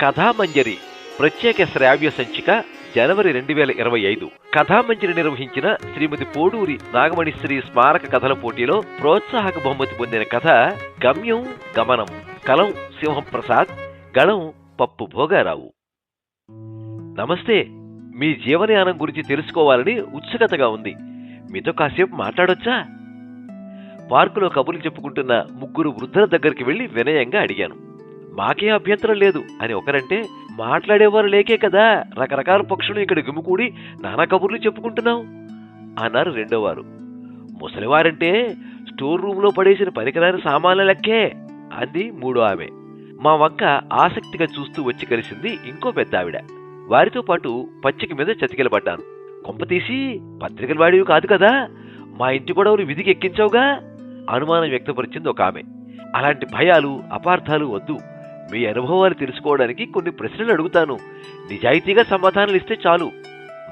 కథామంజరి ప్రత్యేక శ్రావ్య సంచిక జనవరి రెండు వేల ఇరవై ఐదు. కథామంజరి నిర్వహించిన శ్రీమతి పోడూరి నాగమణిశ్రీ స్మారక కథల పోటీలో ప్రోత్సాహక బహుమతి పొందిన కథ గమ్యం గమనం కలం సింహం ప్రసాద్ గళం పప్పు భోగారావు. నమస్తే మీ జీవనయానం గురించి తెలుసుకోవాలని ఉత్సుకతగా ఉంది. మీతో కాసేపు మాట్లాడొచ్చా? పార్కులో కబుర్లు చెప్పుకుంటున్న ముగ్గురు వృద్ధుల దగ్గరికి వెళ్ళి వినయంగా అడిగాను. మాకే అభ్యంతరం లేదు. అని ఒకరంటే మాట్లాడేవారు లేకే కదా రకరకాల పక్షులు ఇక్కడ గుమికూడి నానా కబుర్లు చెప్పుకుంటున్నాం అన్నారు రెండోవారు. ముసలివారంటే స్టోర్ రూమ్లో పడేసిన పరికరాల సామాన్ల లెక్కే అంది మూడో ఆమె. మా వంక ఆసక్తిగా చూస్తూ వచ్చి కలిసింది ఇంకో పెద్ద ఆవిడ. వారితో పాటు పచ్చిక మీద చతికిలబడ్డాను కొంపతీసి పత్రికల వాడివి కాదు కదా మా ఇంటి గొడవలు విధికి ఎక్కించావుగా అనుమానం వ్యక్తపరిచింది ఒక ఆమె. అలాంటి భయాలు అపార్థాలు వద్దు. మీ అనుభవాన్ని తెలుసుకోవడానికి కొన్ని ప్రశ్నలు అడుగుతాను. నిజాయితీగా సమాధానాలు ఇస్తే చాలు.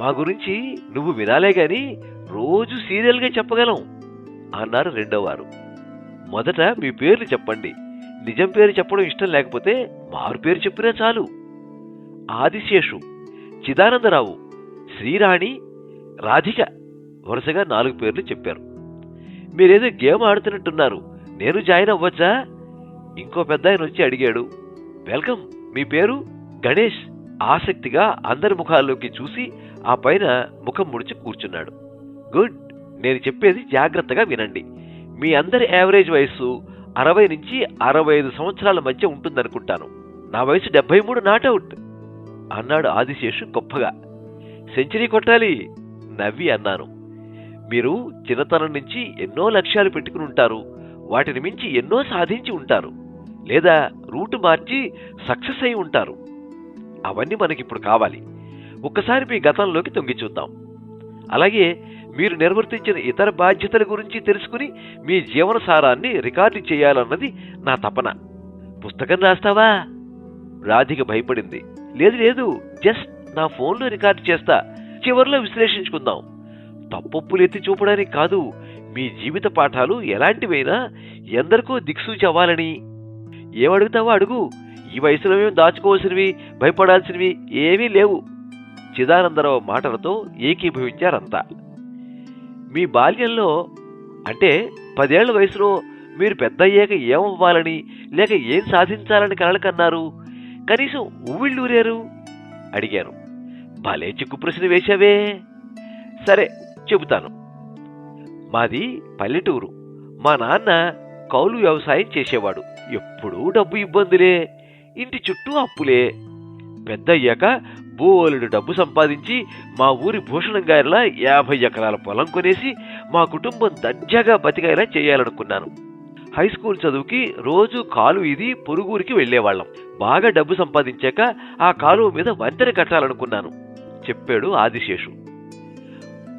మా గురించి నువ్వు వినాలే గాని రోజు సీరియల్గా చెప్పగలం అన్నారు రెండోవారు. మొదట మీ పేర్లు చెప్పండి. నిజం పేరు చెప్పడం ఇష్టం లేకపోతే మారు పేరు చెప్పినా చాలు. ఆదిశేషు చిదానందరావు శ్రీరాణి రాధిక వరుసగా నాలుగు పేర్లు చెప్పారు. మీరేదో గేమ్ ఆడుతున్నట్టున్నారు. నేను జాయిన్ అవ్వచ్చా? ఇంకో పెద్ద ఆయన వచ్చి అడిగాడు. వెల్కమ్. మీ పేరు? గణేష్. ఆసక్తిగా అందరి ముఖాల్లోకి చూసి ఆ పైన ముఖం ముడిచి కూర్చున్నాడు. గుడ్. నేను చెప్పేది జాగ్రత్తగా వినండి. మీ అందరి యావరేజ్ వయస్సు అరవై నుంచి అరవై ఐదు సంవత్సరాల మధ్య ఉంటుందనుకుంటాను. నా వయసు డెబ్బై మూడు నాట్అవుట్ అన్నాడు ఆదిశేషు గొప్పగా. సెంచరీ కొట్టాలి. నవ్వి అన్నాను. మీరు చిన్నతనం నుంచి ఎన్నో లక్ష్యాలు పెట్టుకుని ఉంటారు. వాటిని మించి ఎన్నో సాధించి ఉంటారు. లేదా రూటు మార్చి సక్సెస్ అయి ఉంటారు. అవన్నీ మనకిప్పుడు కావాలి. ఒక్కసారి మీ గతంలోకి తొంగి చూద్దాం. అలాగే మీరు నిర్వర్తించిన ఇతర బాధ్యతల గురించి తెలుసుకుని మీ జీవన సారాన్ని రికార్డు చేయాలన్నది నా తపన. పుస్తకం రాస్తావా? రాధిక భయపడింది. లేదు లేదు జస్ట్ నా ఫోన్లో రికార్డు చేస్తా. చివరిలో విశ్లేషించుకుందాం. తప్పొప్పులు ఎత్తి చూపడానికి కాదు మీ జీవిత పాఠాలు ఎలాంటివైనా ఎందరికో దిక్సూచి అవ్వాలని ఏమడుగుతావో అడుగు. ఈ వయసులో మేము దాచుకోవాల్సినవి భయపడాల్సినవి ఏమీ లేవు. చిదానందరావు మాటలతో ఏకీభవించారంతా. మీ బాల్యంలో అంటే పదేళ్ళ వయసులో మీరు పెద్ద అయ్యాక ఏమవ్వాలని లేక ఏం సాధించాలని కలలు కన్నారు? కనీసం ఊవిళ్ళూరారు అడిగాను. భలే చిక్కు ప్రశ్న వేశావే. సరే చెబుతాను. మాది పల్లెటూరు. మా నాన్న కౌలు వ్యవసాయం చేసేవాడు. ఎప్పుడూ డబ్బు ఇబ్బందులే. ఇంటి చుట్టూ అప్పులే. పెద్ద అయ్యాక బోలెడు డబ్బు సంపాదించి మా ఊరి భూషణం గారిలా యాభై ఎకరాల పొలం కొనేసి మా కుటుంబం దర్జాగా బతికేలా చేయాలనుకున్నాను. హై స్కూల్ చదువుకి రోజు కాలు ఇది పొరుగురికి వెళ్ళేవాళ్ళం బాగా డబ్బు సంపాదించాక ఆ కాలువ మీద వంతెన కట్టాలనుకున్నాను. చెప్పాడు ఆదిశేషు.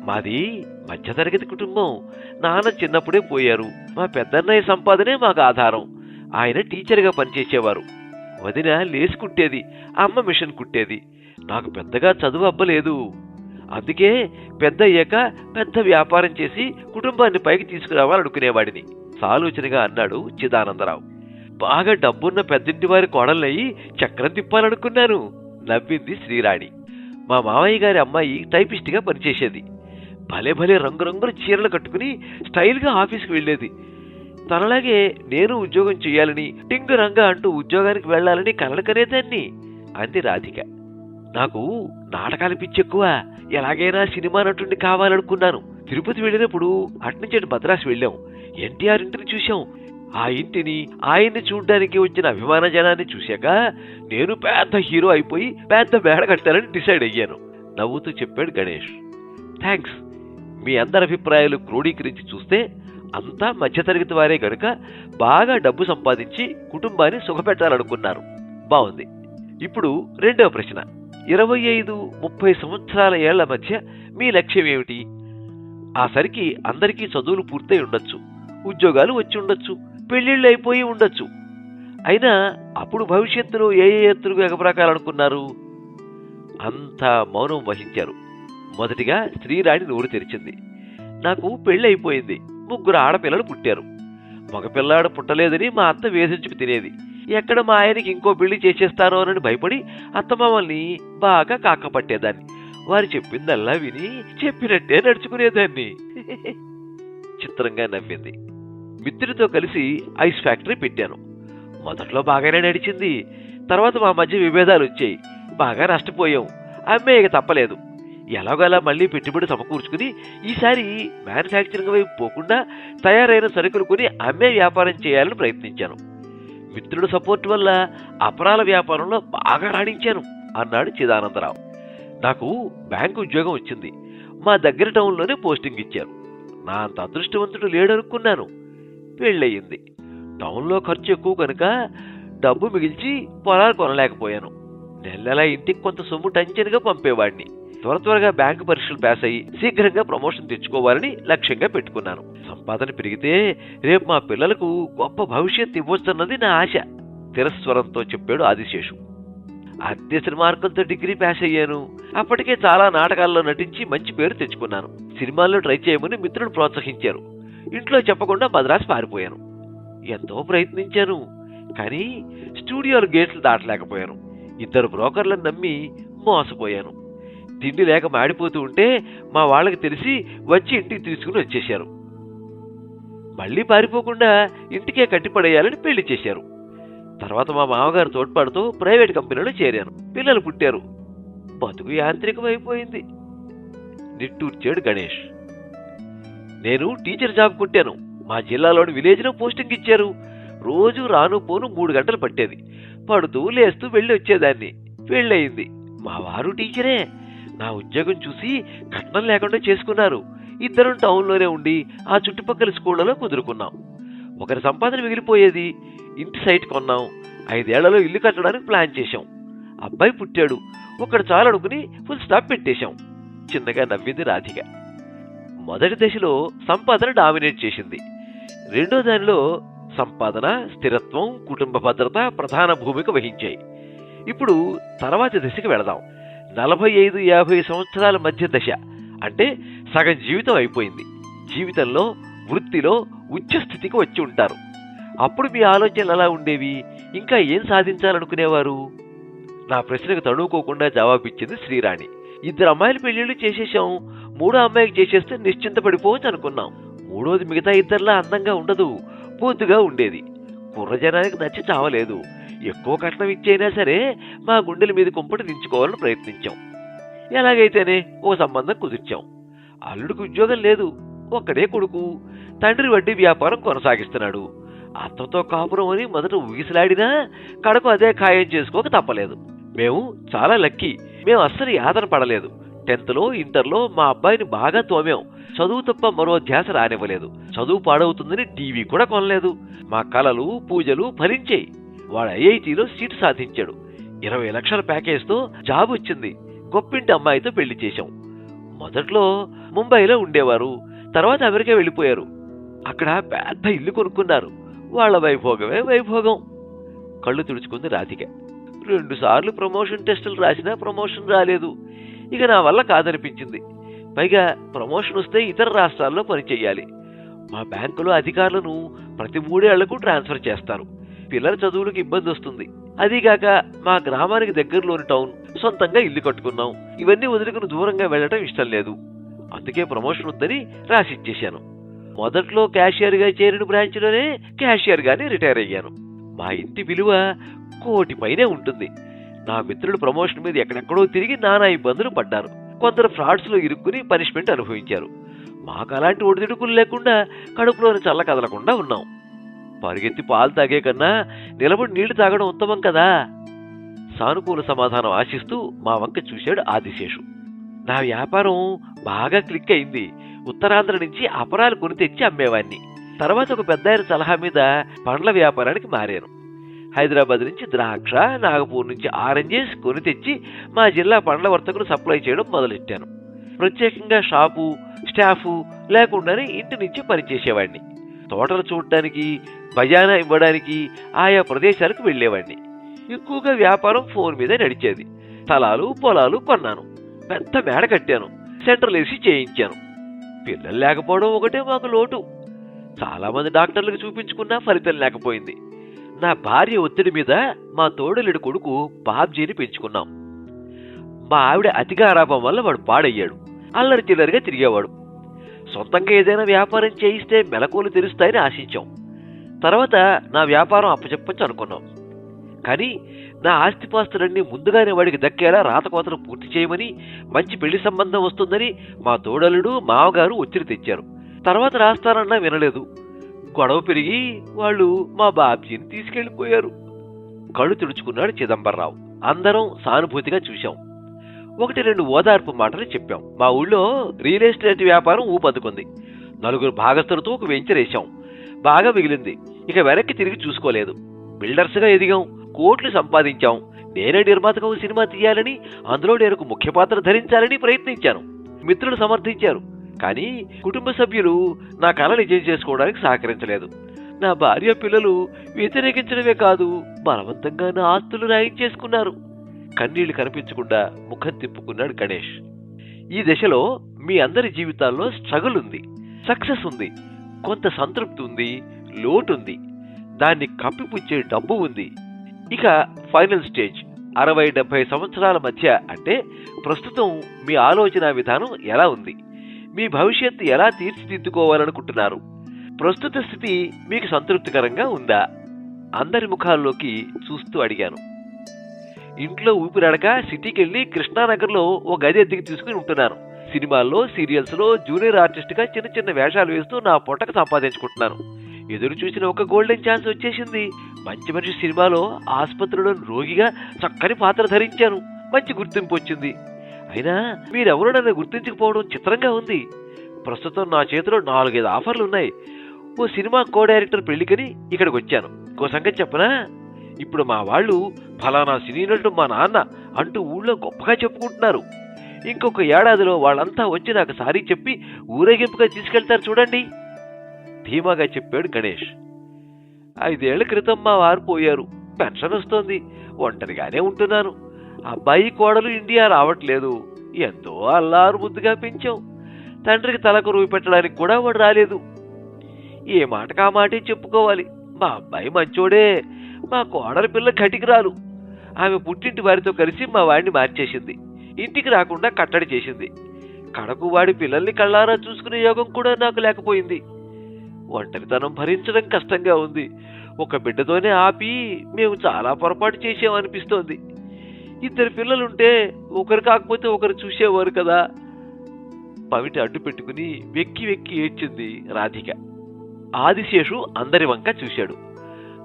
మాది మధ్యతరగతి కుటుంబం. నాన్న చిన్నప్పుడే పోయారు. మా పెద్దన్నయ్య సంపాదనే మాకు ఆధారం. ఆయన టీచర్గా పనిచేసేవారు. వదిన లేసి కుట్టేది అమ్మ మిషన్ కుట్టేది. నాకు పెద్దగా చదువు అబ్బలేదు. అందుకే పెద్ద అయ్యాక పెద్ద వ్యాపారం చేసి కుటుంబాన్ని పైకి తీసుకురావాలనుకునేవాడిని సాలోచనగా అన్నాడు చిదానందరావు. బాగా డబ్బున్న పెద్దింటి వారి కోడలయ్యి చక్రం తిప్పాలనుకున్నాను నవ్వింది శ్రీరాణి. మా మామయ్య గారి అమ్మాయి టైపిస్ట్గా పనిచేసేది. భలే భలే రంగురంగుల చీరలు కట్టుకుని స్టైల్గా ఆఫీస్కి వెళ్ళేది. తనలాగే నేను ఉద్యోగం చేయాలని టింగు రంగా అంటూ ఉద్యోగానికి వెళ్ళాలని కలలకనేదాన్ని అంది రాధిక. నాకు నాటకాలు పిచ్చి ఎక్కువ ఎలాగైనా సినిమా నటుడిని కావాలనుకున్నాను. తిరుపతి వెళ్ళినప్పుడు అట్నుంచి మద్రాసు వెళ్ళాం. ఎన్టీఆర్ ఇంటిని చూశాం. ఆ ఇంటిని ఆయన్ని చూడడానికి వచ్చిన అభిమాన జనాన్ని చూశాక నేను పెద్ద హీరో అయిపోయి పెద్ద మేడ కట్టాలని డిసైడ్ అయ్యాను. నవ్వుతూ చెప్పాడు గణేష్. థ్యాంక్స్ మీ అందరి అభిప్రాయాలు క్రోడీకరించి చూస్తే అంతా మధ్యతరగతి వారే గనుక బాగా డబ్బు సంపాదించి కుటుంబాన్ని సుఖపెట్టాలనుకున్నారు. బాగుంది ఇప్పుడు రెండవ ప్రశ్న. ఇరవై ఐదు ముప్పై సంవత్సరాల ఏళ్ళ మధ్య మీ లక్ష్యం ఏమిటి? ఆ సరికి అందరికీ చదువులు పూర్తయి ఉండొచ్చు. ఉద్యోగాలు వచ్చి ఉండొచ్చు. పెళ్ళిళ్ళు అయిపోయి ఉండొచ్చు. అయినా అప్పుడు భవిష్యత్తులో ఏ ఏ ఎత్తులకు ఎగబ్రాకాలనుకున్నారు అంతా మౌనం వహించారు. మొదటిగా స్త్రీరాణి నోరు తెరిచింది. నాకు పెళ్ళి అయిపోయింది ముగ్గురు ఆడపిల్లలు పుట్టారు. మగపిల్లాడు పుట్టలేదని మా అత్త వేధించుకు తినేది. ఎక్కడ మా ఆయనకి ఇంకో పెళ్ళి చేసేస్తారోనని భయపడి అత్త మమ్మల్ని బాగా కాకపట్టేదాన్ని. వారు చెప్పిందల్లా విని చెప్పినట్టే నడుచుకునేదాన్ని. చిత్రంగా నవ్వింది. మిత్రుడితో కలిసి ఐస్ ఫ్యాక్టరీ పెట్టాను. మొదట్లో బాగానే నడిచింది. తర్వాత మా మధ్య విభేదాలు వచ్చాయి. బాగా నష్టపోయాం. అమ్మేయక తప్పలేదు. ఎలాగోలా మళ్ళీ పెట్టుబడి సమకూర్చుకుని ఈసారి మ్యానుఫ్యాక్చరింగ్ వైపు పోకుండా తయారైన సరుకులు కొని అమ్మే వ్యాపారం చేయాలని ప్రయత్నించాను. మిత్రుడు సపోర్ట్ వల్ల అపరాల వ్యాపారంలో బాగా రాణించాను అన్నాడు చిదానందరావు. నాకు బ్యాంకు ఉద్యోగం వచ్చింది. మా దగ్గర టౌన్లోనే పోస్టింగ్ ఇచ్చారు. నా అంత అదృష్టవంతుడు లేడనుకున్నాను. పెళ్ళయింది. టౌన్లో ఖర్చు ఎక్కువ కనుక డబ్బు మిగిల్చి పొలాలు కొనలేకపోయాను. నెల నెలా ఇంటికి కొంత సొమ్ము టంచనుగా పంపేవాడిని. త్వర త్వరగా బ్యాంకు పరీక్షలు పాస్ అయ్యి శీఘ్రంగా ప్రమోషన్ తెచ్చుకోవాలని లక్ష్యంగా పెట్టుకున్నాను. సంపాదన పెరిగితే రేపు మా పిల్లలకు గొప్ప భవిష్యత్తు ఇవ్వొచ్చన్నది నా ఆశ. తిరస్వరంతో చెప్పాడు ఆదిశేషు. అత్యసరి మార్కులతో డిగ్రీ పాస్ అయ్యాను. అప్పటికే చాలా నాటకాల్లో నటించి మంచి పేరు తెచ్చుకున్నాను. సినిమాల్లో ట్రై చేయమని మిత్రుడు ప్రోత్సహించారు. ఇంట్లో చెప్పకుండా మద్రాసు పారిపోయాను. ఎంతో ప్రయత్నించాను. కానీ స్టూడియోల గేట్లు దాటలేకపోయాను. ఇద్దరు బ్రోకర్లను నమ్మి మోసపోయాను. తిండి లేక మాడిపోతూ ఉంటే మా వాళ్ళకి తెలిసి వచ్చి ఇంటికి తీసుకుని వచ్చేశారు. మళ్ళీ పారిపోకుండా ఇంటికే కట్టిపడేయాలని పెళ్ళి చేశారు. తర్వాత మా మామగారు తోడ్పాటుతో ప్రైవేట్ కంపెనీలో చేరాను పిల్లలు పుట్టారు. బతుకు యాంత్రికం అయిపోయింది నిట్టూర్చాడు గణేష్. నేను టీచర్ జాబ్ కొట్టాను. మా జిల్లాలోని విలేజ్లో పోస్టింగ్ ఇచ్చారు. రోజు రాను పోను మూడు గంటలు పట్టేది. పడుతూ లేస్తూ వెళ్ళి వచ్చేదాన్ని పెళ్ళయింది. మా వారు టీచరే. నా ఉద్యోగం చూసి కట్నం లేకుండా చేసుకున్నారు. ఇద్దరం టౌన్లోనే ఉండి ఆ చుట్టుపక్కల స్కూళ్ళలో కుదురుకున్నాం. ఒకరి సంపాదన మిగిలిపోయేది. ఇంటి సైట్ కొన్నాం. ఐదేళ్ళలో ఇల్లు కట్టడానికి ప్లాన్ చేశాం. అబ్బాయి పుట్టాడు. ఒకడు చాలనుకుని ఫుల్ స్టాప్ పెట్టేశాం. చిన్నగా నవ్వింది రాధిక. మొదటి దశలో సంపాదన డామినేట్ చేసింది. రెండో దానిలో సంపాదన స్థిరత్వం కుటుంబ భద్రత ప్రధాన భూమిక వహించాయి. ఇప్పుడు తర్వాతి దశకి వెళదాం. నలభై ఐదు యాభై సంవత్సరాల మధ్య దశ. అంటే సగం జీవితం అయిపోయింది. జీవితంలో వృత్తిలో ఉచ్చస్థితికి వచ్చి ఉంటారు. అప్పుడు మీ ఆలోచనలు ఎలా ఉండేవి? ఇంకా ఏం సాధించాలనుకునేవారు? నా ప్రశ్నకు తడువుకోకుండా జవాబిచ్చింది శ్రీరాణి. ఇద్దరు అమ్మాయిల పెళ్ళిళ్ళు చేసేసాం మూడో అమ్మాయికి చేసేస్తే నిశ్చింత పడిపోవచ్చు అనుకున్నాం. మూడోది మిగతా ఇద్దరిలా అందంగా ఉండదు. పోతుగా ఉండేది. కుర్రజనానికి నచ్చి చావలేదు. ఎక్కువ కట్నం ఇచ్చైనా సరే మా గుండెల మీద కుంపటి దించుకోవాలని ప్రయత్నించాం. ఎలాగైతేనే ఓ సంబంధం కుదిర్చాం. అల్లుడికి ఉద్యోగం లేదు. ఒక్కడే కొడుకు. తండ్రి వడ్డీ వ్యాపారం కొనసాగిస్తున్నాడు. అత్తతో కాపురం అని మొదట ఊగిసలాడినా కడకు అదే ఖాయం చేసుకోక తప్పలేదు. మేము చాలా లక్కీ. మేము అస్సలు యాతన పడలేదు. టెన్త్లో ఇంటర్లో మా అబ్బాయిని బాగా తోమాం. చదువు తప్ప మరో ధ్యాస రానివ్వలేదు. చదువు పాడవుతుందని టీవీ కూడా కొనలేదు. మా కలలు పూజలు ఫలించాయి. వాడు ఐఐటీలో సీటు సాధించాడు. ఇరవై లక్షల ప్యాకేజ్తో జాబ్ వచ్చింది. గొప్పింటి అమ్మాయితో పెళ్ళి చేశాం. మొదట్లో ముంబైలో ఉండేవారు తర్వాత అమెరికా వెళ్ళిపోయారు. అక్కడ పెద్ద ఇల్లు కొనుక్కున్నారు. వాళ్ళ వైభోగమే వైభోగం. కళ్ళు తుడుచుకుంది రాధిక. రెండు సార్లు ప్రమోషన్ టెస్టులు రాసినా ప్రమోషన్ రాలేదు. ఇక నా వల్ల కాదనిపించింది. పైగా ప్రమోషన్ వస్తే ఇతర రాష్ట్రాల్లో పనిచేయాలి మా బ్యాంకులో అధికారులను ప్రతి మూడేళ్ళకు ట్రాన్స్ఫర్ చేస్తారు. పిల్లల చదువులకు ఇబ్బంది వస్తుంది. అదీగాక మా గ్రామానికి దగ్గరలోని టౌన్ సొంతంగా ఇల్లు కట్టుకున్నాం. ఇవన్నీ వదులుకుని దూరంగా వెళ్ళటం ఇష్టం లేదు. అందుకే ప్రమోషన్ ఉందని రాసిచ్చేశాను. మొదట్లో క్యాషియర్గా చేరిన బ్రాంచ్లోనే క్యాషియర్గానే రిటైర్ అయ్యాను. మా ఇంటి విలువ కోటి పైనే ఉంటుంది. నా మిత్రుడు ప్రమోషన్ మీద ఎక్కడెక్కడో తిరిగి నానా ఇబ్బందులు పడ్డారు. కొందరు ఫ్రాడ్స్లో ఇరుక్కుని పనిష్మెంట్ అనుభవించారు. మాకు అలాంటి ఒడిదుడుకులు లేకుండా కడుపులోని చల్ల కదలకుండా ఉన్నాం. పరిగెత్తి పాలు తాగే కన్నా నిలబడి నీళ్ళు తాగడం ఉత్తమం కదా? సానుకూల సమాధానం ఆశిస్తూ మా వంక చూశాడు ఆదిశేషు. నా వ్యాపారం బాగా క్లిక్ అయింది. ఉత్తరాంధ్ర నుంచి అపరాలు కొని తెచ్చి అమ్మేవాణ్ణి. తర్వాత ఒక పెద్ద ఆయన సలహా మీద పండ్ల వ్యాపారానికి మారాను. హైదరాబాద్ నుంచి ద్రాక్ష నాగపూర్ నుంచి ఆరెంజెస్ కొని తెచ్చి మా జిల్లా పండ్ల వర్తకులు సప్లై చేయడం మొదలెట్టాను. ప్రత్యేకంగా షాపు స్టాఫు లేకుండానే ఇంటి నుంచి పనిచేసేవాడిని తోటలు చూడటానికి బజానా ఇవ్వడానికి ఆయా ప్రదేశాలకు వెళ్ళేవాడిని. ఎక్కువగా వ్యాపారం ఫోన్ మీదే నడిచేది. స్థలాలు పొలాలు కొన్నాను. పెద్ద మేడ కట్టాను. సెంట్రల్ ఏసీ చేయించాను. పిల్లలు లేకపోవడం ఒకటే మాకు లోటు. చాలా మంది డాక్టర్లకు చూపించుకున్నా ఫలితం లేకపోయింది. నా భార్య ఒత్తిడి మీద మా తోడలుడి కొడుకు బాబ్జీని పెంచుకున్నాం. మా ఆవిడ అతిగా ఆరాపం వల్ల వాడు పాడయ్యాడు. అల్లరి చిల్లరిగా తిరిగేవాడు. సొంతంగా ఏదైనా వ్యాపారం చేయిస్తే మెలకువలు తెలుస్తాయని ఆశించాం. తర్వాత నా వ్యాపారం అప్పచెప్పచ్చు అనుకున్నాం. కానీ నా ఆస్తిపాస్తులన్నీ ముందుగానే వాడికి దక్కేలా రాతకోతలు పూర్తి చేయమని మంచి పెళ్ళి సంబంధం వస్తుందని మా తోడలుడు మామగారు ఒత్తిడి తెచ్చారు. తర్వాత రాస్తానన్నా వినలేదు. గొడవ పెరిగి వాళ్ళు మా బాబ్జీని తీసుకెళ్ళిపోయారు కళ్ళు తుడుచుకున్నాడు చిదంబరరావు. అందరం సానుభూతిగా చూశాం. ఒకటి రెండు ఓదార్పు మాటలు చెప్పాం. మా ఊళ్ళో రియల్ ఎస్టేట్ వ్యాపారం ఊపందుకుంది. నలుగురు భాగస్తులతో ఒక వెంచర్ వేశాం బాగా మిగిలింది. ఇక వెనక్కి తిరిగి చూసుకోలేదు. బిల్డర్స్గా ఎదిగాం. కోట్లు సంపాదించాం. నేనే నిర్మాతగా ఓ సినిమా తీయాలని అందులో నేను ఒక ముఖ్య పాత్ర ధరించాలని ప్రయత్నించాను. మిత్రులు సమర్థించారు. కానీ కుటుంబ సభ్యులు నా కళ నిజం చేసుకోవడానికి సహకరించలేదు. నా భార్య పిల్లలు వ్యతిరేకించడమే కాదు బలవంతంగా నా ఆస్తులు రాయించేసుకున్నారు కన్నీళ్ళు కనిపించకుండా ముఖం తిప్పుకున్నాడు గణేష్. ఈ దశలో మీ అందరి జీవితాల్లో స్ట్రగుల్ ఉంది. సక్సెస్ ఉంది. కొంత సంతృప్తి ఉంది లోటు ఉంది దాన్ని కప్పిపుచ్చే డబ్బు ఉంది. ఇక ఫైనల్ స్టేజ్. అరవై డెబ్బై సంవత్సరాల మధ్య అంటే ప్రస్తుతం మీ ఆలోచన విధానం ఎలా ఉంది? మీ భవిష్యత్తు ఎలా తీర్చిదిద్దుకోవాలనుకుంటున్నారు? ప్రస్తుత స్థితి మీకు సంతృప్తికరంగా ఉందా? అందరి ముఖాల్లోకి చూస్తూ అడిగాను. ఇంట్లో ఊపిరాడక సిటీకి వెళ్ళి కృష్ణానగర్లో ఓ గది అద్దెకి తీసుకుని ఉంటున్నాను. సినిమాల్లో సీరియల్స్లో జూనియర్ ఆర్టిస్ట్గా చిన్న చిన్న వేషాలు వేస్తూ నా పొట్టకు సంపాదించుకుంటున్నాను ఎదురు చూసిన ఒక గోల్డెన్ ఛాన్స్ వచ్చేసింది. మంచి మనిషి సినిమాలో ఆసుపత్రిలో రోగిగా చక్కని పాత్ర ధరించాను. మంచి గుర్తింపు వచ్చింది. అయినా మీరెవరో నన్ను గుర్తించకపోవడం చిత్రంగా ఉంది. ప్రస్తుతం నా చేతిలో నాలుగైదు ఆఫర్లు ఉన్నాయి. ఓ సినిమా కో డైరెక్టర్ పెళ్ళికని ఇక్కడికి వచ్చాను ఇంకో సంగతి చెప్పనా? ఇప్పుడు మా వాళ్ళు ఫలానా సినీ నటుడు మా నాన్న అంటూ ఊళ్ళో గొప్పగా చెప్పుకుంటున్నారు. ఇంకొక ఏడాదిలో వాళ్ళంతా వచ్చి నాకు సారీ చెప్పి ఊరేగింపుగా తీసుకెళ్తారు చూడండి. ధీమాగా చెప్పాడు గణేష్. ఐదేళ్ళ క్రితం మా వారు పోయారు. పెన్షన్ వస్తోంది. ఒంటరిగానే ఉంటున్నాను. అబ్బాయి కోడలు ఇండియా రావట్లేదు. ఎంతో అల్లారు ముద్దుగా పెంచాం. తండ్రికి తలకు రూపి పెట్టడానికి కూడా వాడు రాలేదు. ఏ మాటకు ఆ మాటే చెప్పుకోవాలి. మా అబ్బాయి మంచోడే. మా కోడలి పిల్ల కటికిరాలు ఆమె పుట్టింటి వారితో కలిసి మా వాడిని మార్చేసింది. ఇంటికి రాకుండా కట్టడి చేసింది. కడకు వాడి పిల్లల్ని కళ్ళారా చూసుకునే యోగం కూడా నాకు లేకపోయింది. ఒంటరితనం భరించడం కష్టంగా ఉంది. ఒక బిడ్డతోనే ఆపి మేము చాలా పొరపాటు చేసామనిపిస్తోంది ఇద్దరు పిల్లలుంటే ఒకరు కాకపోతే ఒకరు చూసేవారు కదా. పవిట అడ్డు పెట్టుకుని వెక్కి వెక్కి ఏడ్చింది రాధిక. ఆదిశేషు అందరి వంక చూశాడు.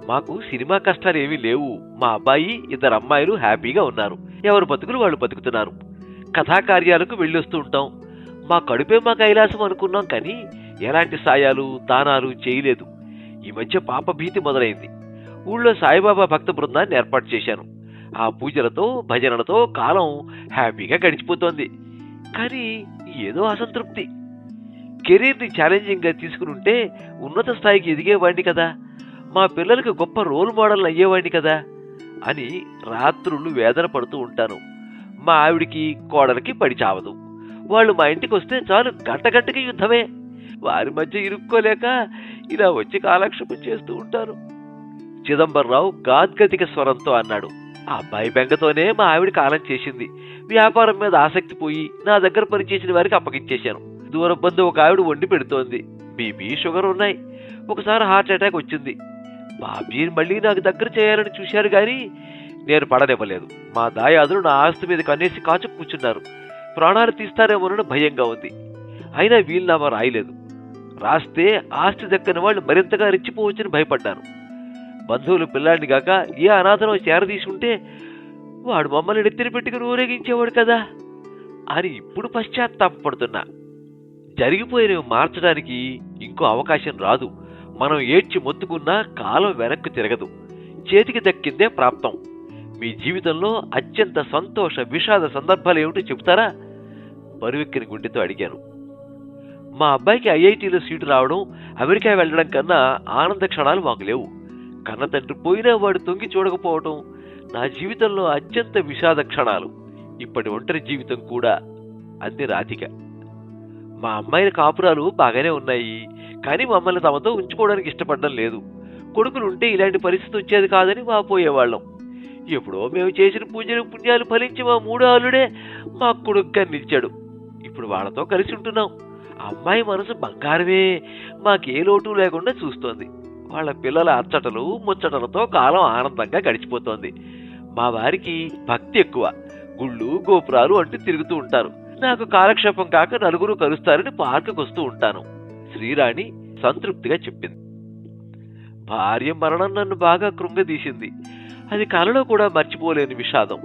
మాకు సినిమా కష్టాలు ఏమీ లేవు. మా అబ్బాయి ఇద్దరు అమ్మాయిలు హ్యాపీగా ఉన్నారు. ఎవరు బతుకులు వాళ్ళు బతుకుతున్నారు. కథాకార్యాలకు వెళ్ళొస్తూ ఉంటాం. మా కడుపే మా కైలాసం అనుకున్నాం కానీ ఎలాంటి సాయాలు దానాలు చేయలేదు. ఈ మధ్య పాప భీతి మొదలైంది. ఊళ్ళో సాయిబాబా భక్త బృందాన్ని ఏర్పాటు చేశాను. ఆ పూజలతో భజనలతో కాలం హ్యాపీగా గడిచిపోతోంది. కానీ ఏదో అసంతృప్తి. కెరీర్ని ఛాలెంజింగ్గా తీసుకుని ఉంటే ఉన్నత స్థాయికి ఎదిగేవాడిని కదా. మా పిల్లలకు గొప్ప రోల్ మోడల్ అయ్యేవాడిని కదా అని రాత్రులు వేదన పడుతూ ఉంటాను. మా ఆవిడికి కోడలికి పడి చావదు. వాళ్ళు మా ఇంటికి వస్తే చాలు గంట గంటకి యుద్ధమే. వారి మధ్య ఇరుక్కోలేక ఇలా వచ్చి కాలక్షేపం చేస్తూ ఉంటారు చిదంబరరావు గాద్గతిక స్వరంతో అన్నాడు. ఆ అబ్బాయి బెంగతోనే మా ఆవిడ కాలం చేసింది. వ్యాపారం మీద ఆసక్తి పోయి నా దగ్గర పనిచేసిన వారికి అప్పగించేశాను. దూర బంధు ఒక ఆవిడ వండి పెడుతోంది. బీపీ షుగర్ ఉన్నాయి. ఒకసారి హార్ట్ అటాక్ వచ్చింది. బాబీని మళ్ళీ నాకు దగ్గర చేయాలని చూశారు కానీ నేను పడనివ్వలేదు. మా దాయాదులు నా ఆస్తి మీద కన్నేసి కాచు కూర్చున్నారు. ప్రాణాలు తీస్తారేమోనని భయంగా ఉంది. అయినా వీలునామా రాయలేదు. రాస్తే ఆస్తి దక్కని వాళ్ళు మరింతగా రెచ్చిపోవచ్చని భయపడ్డాను. బంధువులు పిల్లాడిని కాక ఏ అనాథనో చేరదీసుంటే వాడు మమ్మల్ని నెత్తిన పెట్టుకుని ఊరేగించేవాడు కదా అని ఇప్పుడు పశ్చాత్తాపడుతున్నా జరిగిపోయినవి మార్చడానికి ఇంకో అవకాశం రాదు. మనం ఏడ్చి మొత్తుకున్నా కాలం వెనక్కు తిరగదు. చేతికి దక్కిందే ప్రాప్తం. మీ జీవితంలో అత్యంత సంతోష విషాద సందర్భాలు ఏమిటో చెబుతారా? బరువెక్కిన గుండెతో అడిగాను. మా అబ్బాయికి ఐఐటీలో సీటు రావడం అమెరికా వెళ్ళడం కన్నా ఆనంద క్షణాలు మాకు లేవు. కన్న తండ్రి పోయినా వాడు తొంగి చూడకపోవటం నా జీవితంలో అత్యంత విషాద క్షణాలు. ఇప్పటి ఒంటరి జీవితం కూడా అంది రాధిక. మా అమ్మాయిల కాపురాలు బాగానే ఉన్నాయి కానీ మమ్మల్ని తమతో ఉంచుకోవడానికి ఇష్టపడడం లేదు. కొడుకులుంటే ఇలాంటి పరిస్థితి వచ్చేది కాదని వాపోయేవాళ్ళం ఎప్పుడో మేము చేసిన పూజలు పుణ్యాలు ఫలించి మా మూడో ఆలుడే మా కొడుకుగా నిలిచాడు ఇప్పుడు వాళ్ళతో కలిసి ఉంటున్నాం. అమ్మాయి మనసు బంగారమే మాకే లోటు లేకుండా చూస్తోంది. వాళ్ళ పిల్లల అచ్చటలు ముచ్చటలతో కాలం ఆనందంగా గడిచిపోతోంది. మా వారికి భక్తి ఎక్కువ. గుళ్ళు గోపురాలు అంటూ తిరుగుతూ ఉంటారు. నాకు కాలక్షేపం కాక నలుగురు కలుస్తారని పార్కుకు వస్తూ ఉంటాను. శ్రీరాణి సంతృప్తిగా చెప్పింది. భార్య మరణం నన్ను బాగా కృంగదీసింది. అది కలలో కూడా మర్చిపోలేని విషాదం.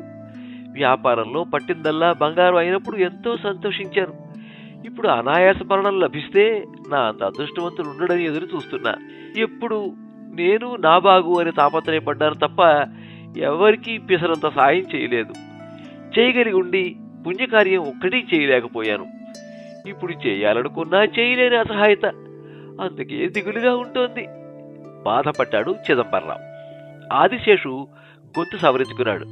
వ్యాపారంలో పట్టిందల్లా బంగారం అయినప్పుడు ఎంతో సంతోషించాను. ఇప్పుడు అనాయాస మరణం లభిస్తే నా అంత అదృష్టవంతుడు ఉండడని ఎదురు చూస్తున్నా. ఎప్పుడు నేను నా బాగు అని తాపత్రయపడ్డాను తప్ప ఎవరికీ పిసరంత సాయం చేయలేదు. చేయగలిగి ఉండి పుణ్యకార్యం ఒక్కటి చేయలేకపోయాను. ఇప్పుడు చేయాలనుకున్నా చేయలేని అసహాయత. అందుకే దిగులుగా ఉంటోంది. బాధపడ్డాడు చిదంబరరావు. ఆదిశేషు గొంతు సవరించుకున్నాడు.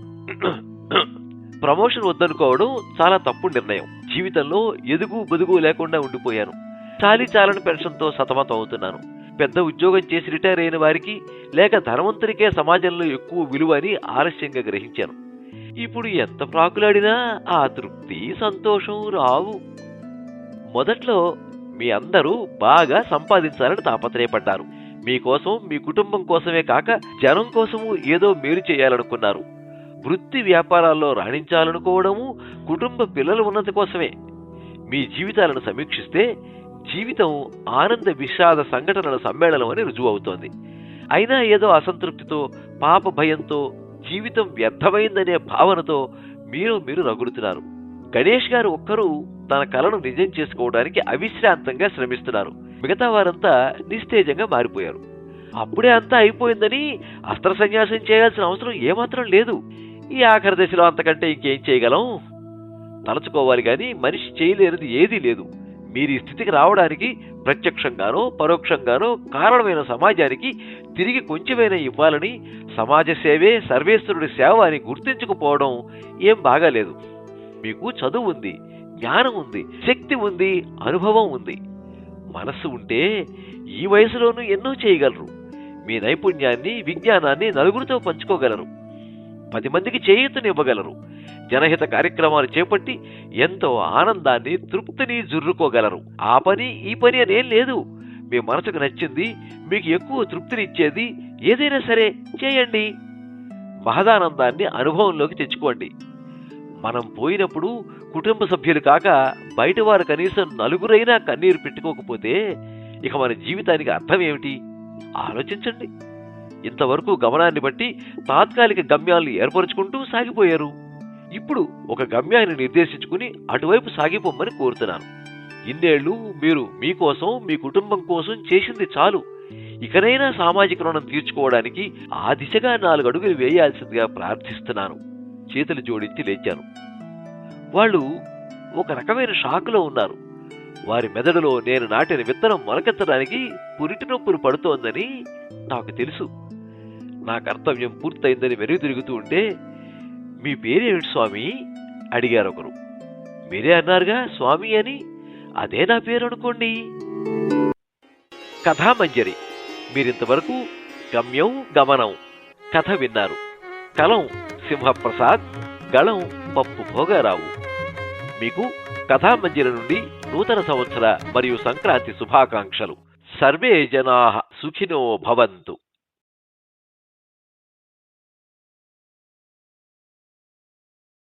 ప్రమోషన్ వద్దనుకోవడం చాలా తప్పు నిర్ణయం. జీవితంలో ఎదుగు బదుగు లేకుండా ఉండిపోయాను. చాలీ చాలని పెన్షన్తో సతమతం అవుతున్నాను పెద్ద ఉద్యోగం చేసి రిటైర్ అయిన వారికి లేక ధనవంతునికే సమాజంలో ఎక్కువ విలువ అని ఆలస్యంగా గ్రహించాను. ఇప్పుడు ఎంత ప్రాకులాడినా ఆ తృప్తి సంతోషం రావు. మొదట్లో మీ అందరూ బాగా సంపాదించాలని తాపత్రయపడ్డారు. మీకోసం మీ కుటుంబం కోసమే కాక జనం కోసము ఏదో మేలు చేయాలనుకున్నారు. వృత్తి వ్యాపారాల్లో రాణించాలనుకోవడము కుటుంబ పిల్లల ఉన్నతి కోసమే. మీ జీవితాలను సమీక్షిస్తే జీవితం ఆనంద విషాద సంఘటనల సమ్మేళనం అని రుజువు అవుతోంది అయినా ఏదో అసంతృప్తితో పాప భయంతో జీవితం వ్యర్థమైందనే భావనతో మీరు మీరు రగులుతున్నారు. గణేష్ గారు ఒక్కరూ తన కలను నిజం చేసుకోవడానికి అవిశ్రాంతంగా శ్రమిస్తున్నారు. మిగతా వారంతా నిస్తేజంగా మారిపోయారు. అప్పుడే అంతా అయిపోయిందని అస్త్ర సన్యాసం చేయాల్సిన అవసరం ఏమాత్రం లేదు. ఈ ఆఖరి దశలో అంతకంటే ఇంకేం చేయగలం? తలచుకోవాలి కానీ మనిషి చేయలేనిది ఏదీ లేదు. మీరు ఈ స్థితికి రావడానికి ప్రత్యక్షంగానో పరోక్షంగానో కారణమైన సమాజానికి తిరిగి కొంచెమైనా ఇవ్వాలని సమాజ సేవే సర్వేశ్వరుడి సేవ అని గుర్తించకపోవడం ఏం బాగాలేదు. మీకు చదువు ఉంది జ్ఞానం ఉంది శక్తి ఉంది అనుభవం ఉంది. మనస్సు ఉంటే ఈ వయసులోనూ ఎన్నో చేయగలరు. మీ నైపుణ్యాన్ని విజ్ఞానాన్ని నలుగురితో పంచుకోగలరు. పది మందికి చేయూతనివ్వగలరు. జనహిత కార్యక్రమాలు చేపట్టి ఎంతో ఆనందాన్ని తృప్తిని జుర్రుకోగలరు. ఆ పని ఈ పని అనేం లేదు. మీ మనసుకు నచ్చింది మీకు ఎక్కువ తృప్తినిచ్చేది ఏదైనా సరే చేయండి. మహదానందాన్ని అనుభవంలోకి తెచ్చుకోండి. మనం పోయినప్పుడు కుటుంబ సభ్యులు కాక బయటవారు కనీసం నలుగురైనా కన్నీరు పెట్టుకోకపోతే ఇక మన జీవితానికి అర్థం ఏమిటి? ఆలోచించండి. ఇంతవరకు గమనాన్ని బట్టి తాత్కాలిక గమ్యాలను ఏర్పరచుకుంటూ సాగిపోయారు. ఇప్పుడు ఒక గమ్యాన్ని నిర్దేశించుకుని అటువైపు సాగిపోమ్మని కోరుతున్నాను. ఇన్నేళ్ళు మీరు మీకోసం మీ కుటుంబం కోసం చేసింది చాలు. ఇకనైనా సామాజిక రుణం తీర్చుకోవడానికి ఆ దిశగా నాలుగు అడుగులు వేయాల్సిందిగా ప్రార్థిస్తున్నాను. చేతులు జోడించి లేచాను. వాళ్ళు ఒక రకమైన షాకులో ఉన్నారు. వారి మెదడులో నేను నాటిన విత్తనం మొలకెత్తడానికి పురిటి నొప్పులు పడుతోందని నాకు తెలుసు. నా కర్తవ్యం పూర్తయిందని వెనుక తిరుగుతూ ఉంటే మీ పేరేమిటి స్వామి? అడిగారు ఒకరు. మీరే అన్నారుగా స్వామి అని. అదే నా పేరు అనుకోండి. కథామంజరి మీరింతవరకు గమ్యం గమనం కథ విన్నారు. కలం సింహప్రసాద్ గళం పప్పు భోగారావు. మీకు కథామంజరి నుండి నూతన సంవత్సర మరియు సంక్రాంతి శుభాకాంక్షలు. సర్వే జనా సుఖినో భవంతు.